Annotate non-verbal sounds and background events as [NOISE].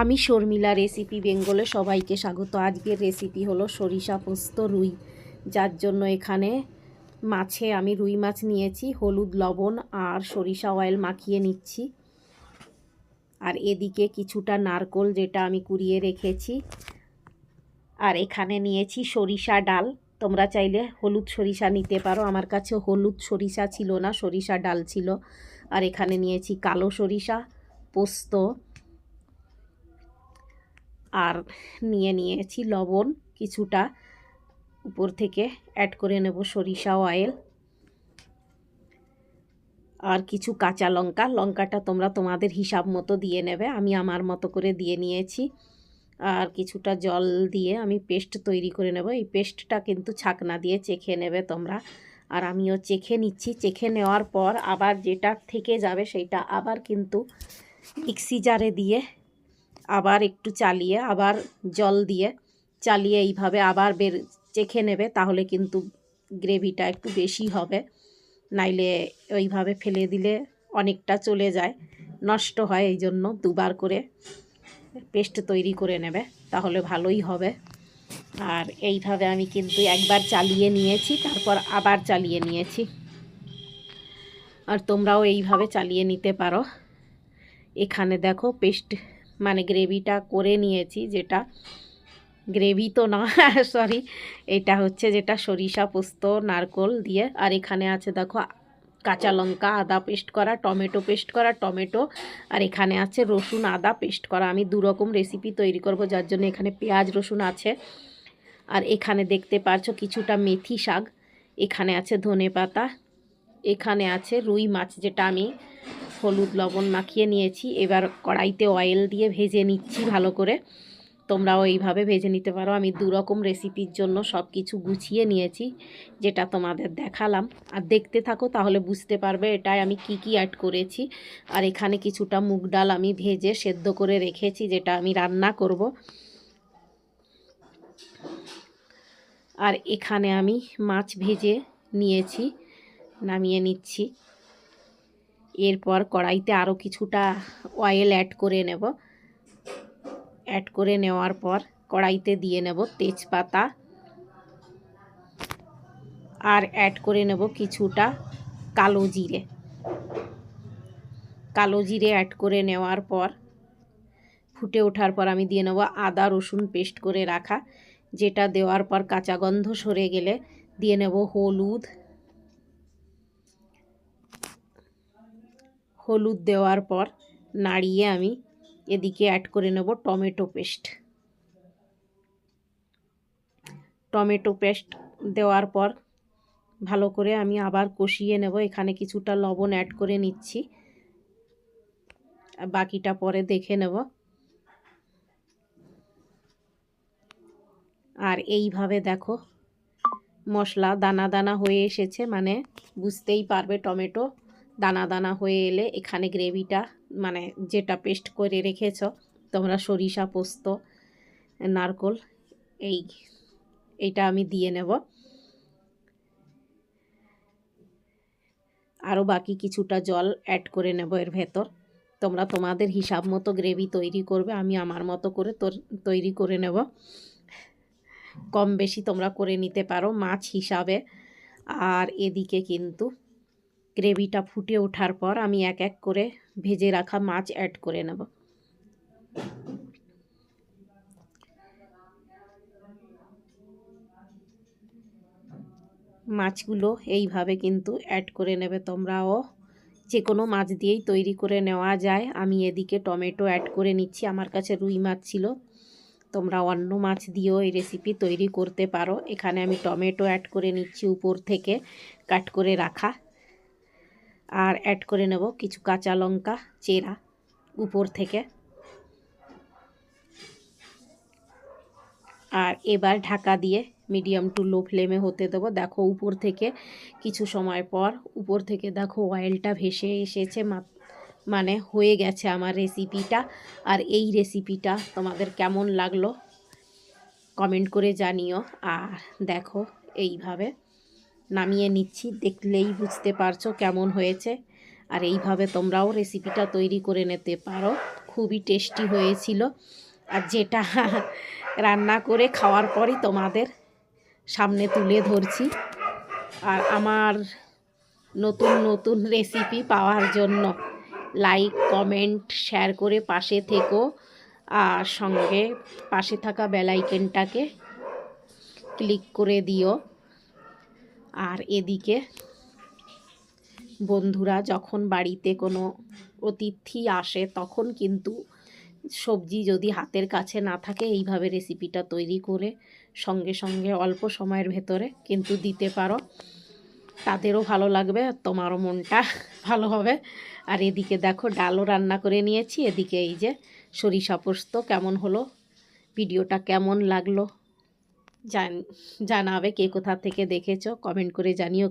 আমি শর্মিলা রেসিপি বেঙ্গলে সবাইকে স্বাগত। আজকের রেসিপি হলো সরিষা পোস্ত রুই। যার জন্য এখানে মাছে আমি রুই মাছ নিয়েছি, হলুদ, লবণ আর সরিষা অয়েল মাখিয়ে নিচ্ছি। আর এদিকে কিছুটা নারকোল যেটা আমি কুড়িয়ে রেখেছি। আর এখানে নিয়েছি সরিষা ডাল। তোমরা চাইলে হলুদ সরিষা নিতে পারো। আমার কাছে হলুদ সরিষা ছিল না, সরিষা ডাল ছিল। আর এখানে নিয়েছি কালো সরিষা পোস্ত। আর নিয়ে নিয়েছি লবণ কিছুটা। উপর থেকে অ্যাড করে নেব সরিষা অয়েল আর কিছু কাঁচা লঙ্কা। লঙ্কাটা তোমরা তোমাদের হিসাব মতো দিয়ে নেবে। আমি আমার মতো করে দিয়ে নিয়েছি। আর কিছুটা জল দিয়ে আমি পেস্ট তৈরি করে নেব। এই পেস্টটা কিন্তু ছাকনা দিয়ে চেখে নেবে তোমরা। আর আমিও চেখে নিচ্ছি। চেখে নেওয়ার পর আবার যেটা থেকে যাবে সেইটা আবার কিন্তু মিক্সি জারে দিয়ে আবার একটু চালিয়ে, আবার জল দিয়ে চালিয়ে এইভাবে আবার বের চেখে নেবে, তাহলে কিন্তু গ্রেভিটা একটু বেশি হবে। নাইলে ওইভাবে ফেলে দিলে অনেকটা চলে যায়, নষ্ট হয় এই জন্য দুবার করে পেস্ট তৈরি করে নেবে, তাহলে ভালোই হবে। আর এইভাবে আমি কিন্তু একবার চালিয়ে নিয়েছি, তারপর আবার চালিয়ে নিয়েছি। আর তোমরাও এইভাবে চালিয়ে নিতে পারো। এখানে দেখো পেস্ট মানে গ্রেভিটা করে নিয়েছি যেটা, গ্রেভি তো না [LAUGHS] সরি এটা হচ্ছে যেটা সরিষা পোস্ত, নারকোল দিয়ে। আর এখানে আছে দেখো, কাঁচা লঙ্কা আদা পেস্ট করা, টমেটো পেস্ট করা, টমেটো। আর এখানে আছে রসুন আদা পেস্ট করা। আমি দু রকম রেসিপি তৈরি করব, যার জন্য এখানে পেঁয়াজ, রসুন আছে। আর এখানে দেখতে পারছ কিছুটা মেথি শাক। এখানে আছে ধনে পাতা এখানে আছে রুই মাছ, যেটা আমি হলুদ লবণ মাখিয়ে নিয়েছি। এবার কড়াইতে অয়েল দিয়ে ভেজে নিচ্ছি ভালো করে। তোমরাও এইভাবে ভেজে নিতে পারো। আমি দু রকম রেসিপির জন্য সব কিছু গুছিয়ে নিয়েছি, যেটা তোমাদের দেখালাম। আর দেখতে থাকো, তাহলে বুঝতে পারবে এটাই আমি কি কি অ্যাড করেছি। আর এখানে কিছুটা মুগ ডাল আমি ভেজে সেদ্ধ করে রেখেছি, যেটা আমি রান্না করব। আর এখানে আমি মাছ ভেজে নিয়েছি, নামিয়ে নিচ্ছি। এরপর কড়াইতে আরও কিছুটা অয়েল অ্যাড করে নেব। অ্যাড করে নেওয়ার পর কড়াইতে দিয়ে নেব তেজপাতা। আর অ্যাড করে নেব কিছুটা কালো জিরে। কালো জিরে অ্যাড করে নেওয়ার পর ফুটে ওঠার পর আমি দিয়ে নেব আদা রসুন পেস্ট করে রাখা, যেটা দেওয়ার পর কাঁচা গন্ধ সরে গেলে দিয়ে নেব হলুদ হলুদ দেওয়ার পর নাড়িয়ে আমি এদিকে অ্যাড করে নেব টমেটো পেস্ট। টমেটো পেস্ট দেওয়ার পর ভালো করে আমি আবার কষিয়ে নেব। এখানে কিছুটা লবণ অ্যাড করে নিচ্ছি। বাকিটা পরে দেখে নেব। আর এইভাবে দেখো মশলা দানা দানা হয়ে এসেছে মানে বুঝতেই পারবে টমেটো দানা দানা হয়ে এলে এখানে গ্রেভিটা মানে যেটা পেস্ট করে রেখেছ, তোমরা সরিষা, পোস্ত, নারকোল, এই, এইটা আমি দিয়ে নেব। আরও বাকি কিছুটা জল অ্যাড করে নেব এর ভেতর। তোমরা তোমাদের হিসাব মতো গ্রেভি তৈরি করবে, আমি আমার মতো করে তৈরি করে নেব। কম বেশি তোমরা করে নিতে পারো মাছ হিসাবে। আর এদিকে কিন্তু গ্রেভিটা ফুটে ওঠার পর আমি এক এক করে ভেজে রাখা মাছ অ্যাড করে নেব। মাছগুলো এইভাবে কিন্তু অ্যাড করে নেবে তোমরাও। যে কোনো মাছ দিয়েই তৈরি করে নেওয়া যায়। আমি এদিকে টমেটো অ্যাড করে নিচ্ছি। আমার কাছে রুই মাছ ছিল। তোমরা অন্য মাছ দিয়েও এই রেসিপি তৈরি করতে পারো। এখানে আমি টমেটো অ্যাড করে নিচ্ছি উপর থেকে। কাট করে রাখা। আর অ্যাড করে নেব কিছু কাঁচা লঙ্কা, চেরা উপর থেকে। আর এবার ঢাকা দিয়ে মিডিয়াম টু লো ফ্লেমে হতে দেবো। দেখো উপর থেকে কিছু সময় পর, উপর থেকে দেখো অয়েলটা ভেসে এসেছে মানে হয়ে গেছে আমার রেসিপিটা আর এই রেসিপিটা তোমাদের কেমন লাগল কমেন্ট করে জানিও। আর দেখো এইভাবে নামিয়ে নিচ্ছি, দেখলেই বুঝতে পারছ কেমন হয়েছে। আর এইভাবে তোমরাও রেসিপিটা তৈরি করে নিতে পারো। খুবই টেস্টি হয়েছিল। আর যেটা [LAUGHS] রান্না করে খাওয়ার পরই তোমাদের সামনে তুলে ধরছি। আর আমার নতুন নতুন রেসিপি পাওয়ার জন্য লাইক কমেন্ট শেয়ার করে পাশে থেকো। আর সঙ্গে পাশে থাকা বেলাইকেনটাকে ক্লিক করে দিও। আর এদিকে বন্ধুরা যখন বাড়িতে কোনো অতিথি আসে, তখন কিন্তু সবজি যদি হাতের কাছে না থাকে, এইভাবে রেসিপিটা তৈরি করে সঙ্গে সঙ্গে অল্প সময়ের ভেতরে কিন্তু দিতে পারো। তাদেরও ভালো লাগবে, আর তোমারও মনটা [LAUGHS] ভালো হবে। আর এদিকে দেখো, ডালও রান্না করে নিয়েছি। এদিকে এই যে সরিষা পোস্ত, কেমন হলো? ভিডিওটা কেমন লাগল? জানাবে কে কোথা থেকে দেখেছ কমেন্ট করে জানিও।